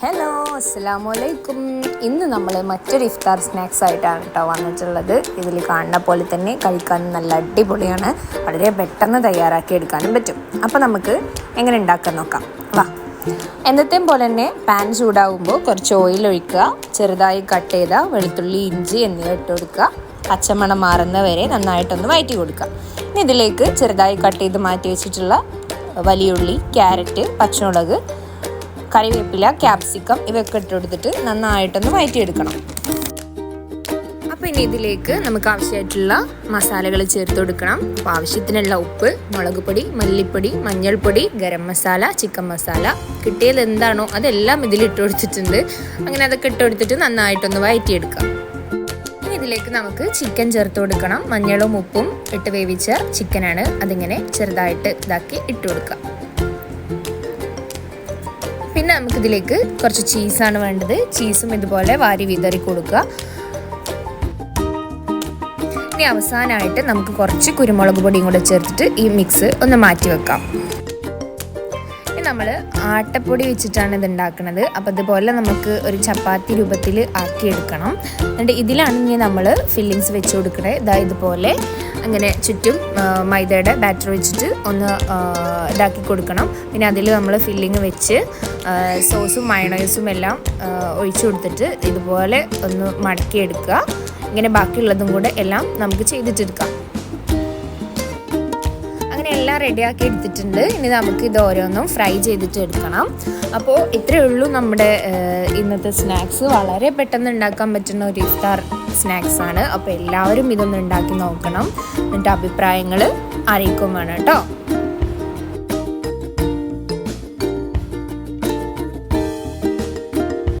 Hello അസ്സാം അലൈക്കും. ഇന്ന് നമ്മൾ മറ്റൊരു ഇഫ്താർ സ്നാക്സ് ആയിട്ടാണ് കേട്ടോ വന്നിട്ടുള്ളത്. ഇതിൽ കാണുന്ന പോലെ തന്നെ കഴിക്കാൻ നല്ല അടിപൊളിയാണ്. വളരെ പെട്ടെന്ന് തയ്യാറാക്കി എടുക്കാനും പറ്റും. അപ്പോൾ നമുക്ക് എങ്ങനെ ഉണ്ടാക്കാൻ നോക്കാം. വാ. എന്നത്തെയും പോലെ തന്നെ പാൻ ചൂടാവുമ്പോൾ കുറച്ച് ഓയിൽ ഒഴിക്കുക. ചെറുതായി കട്ട് ചെയ്ത വെളുത്തുള്ളി ഇഞ്ചി എന്നിവ ഇട്ട് കൊടുക്കുക. പച്ചമണം മാറുന്ന വരെ നന്നായിട്ടൊന്ന് വയറ്റി കൊടുക്കുക. ഇനി ഇതിലേക്ക് ചെറുതായി കട്ട് ചെയ്ത് മാറ്റി വെച്ചിട്ടുള്ള വലിയുള്ളി ക്യാരറ്റ് പച്ചമുളക് കറിവേപ്പില ക്യാപ്സിക്കം ഇവയൊക്കെ ഇട്ട് കൊടുത്തിട്ട് നന്നായിട്ടൊന്ന് വഴറ്റിയെടുക്കണം അപ്പോൾ ഇനി ഇതിലേക്ക് നമുക്ക് ആവശ്യമായിട്ടുള്ള മസാലകൾ ചേർത്ത് കൊടുക്കണം. അപ്പോൾ ആവശ്യത്തിനുള്ള ഉപ്പ് മുളക് പൊടി മല്ലിപ്പൊടി മഞ്ഞൾപ്പൊടി ഗരം മസാല ചിക്കൻ മസാല. കിട്ടിയത് എന്താണോ അതെല്ലാം ഇതിൽ ഇട്ട് കൊടുത്തിട്ടുണ്ട്. അങ്ങനെ അതൊക്കെ ഇട്ട് കൊടുത്തിട്ട് നന്നായിട്ടൊന്ന് വഴറ്റിയെടുക്കാം ഇനി ഇതിലേക്ക് നമുക്ക് ചിക്കൻ ചേർത്ത് കൊടുക്കണം. മഞ്ഞളും ഉപ്പും ഇട്ട് വേവിച്ച ചിക്കനാണ് അതിങ്ങനെ ചെറുതായിട്ട് ഇതാക്കി ഇട്ട് കൊടുക്കുക. പിന്നെ നമുക്കിതിലേക്ക് കുറച്ച് ചീസാണ് വേണ്ടത്. ചീസും ഇതുപോലെ വാരി വിതറി കൊടുക്കുക. ഇനി അവസാനമായിട്ട് നമുക്ക് കുറച്ച് കുരുമുളക് പൊടിയും കൂടെ ചേർത്തിട്ട് ഈ മിക്സ് ഒന്ന് മാറ്റി വെക്കാം. നമ്മൾ ആട്ടപ്പൊടി വെച്ചിട്ടാണ് ഇത് ഉണ്ടാക്കുന്നത് അപ്പോൾ ഇതുപോലെ നമുക്ക് ഒരു ചപ്പാത്തി രൂപത്തിൽ ആക്കിയെടുക്കണം. എന്നിട്ട് ഇതിലാണ് ഇനി നമ്മൾ ഫില്ലിങ്സ് വെച്ച് കൊടുക്കണേ. ഇതാ ഇതുപോലെ അങ്ങനെ ചുറ്റും മൈദയുടെ ബാറ്റർ വെച്ചിട്ട് ഒന്ന് ഇതാക്കി കൊടുക്കണം. പിന്നെ അതിൽ നമ്മൾ ഫില്ലിങ് വെച്ച് സോസും മയണൈസും എല്ലാം ഒഴിച്ചു കൊടുത്തിട്ട് ഇതുപോലെ ഒന്ന് മടക്കിയെടുക്കുക. ഇങ്ങനെ ബാക്കിയുള്ളതും കൂടെ എല്ലാം നമുക്ക് ചെയ്തിട്ടെടുക്കാം. എല്ലാം റെഡിയാക്കി എടുത്തിട്ടുണ്ട് ഇനി നമുക്ക് ഇത് ഓരോന്നും ഫ്രൈ ചെയ്തിട്ട് എടുക്കണം. അപ്പോൾ ഇത്രയേ ഉള്ളൂ നമ്മുടെ ഇന്നത്തെ സ്നാക്സ്. വളരെ പെട്ടെന്ന് ഉണ്ടാക്കാൻ പറ്റുന്ന ഒരു ഇഫ്താർ സ്നാക്സ് ആണ്. അപ്പോൾ എല്ലാവരും ഇതൊന്ന് ഉണ്ടാക്കി നോക്കണം. എന്നിട്ട് അഭിപ്രായങ്ങൾ അറിയിക്കും വേണം കേട്ടോ.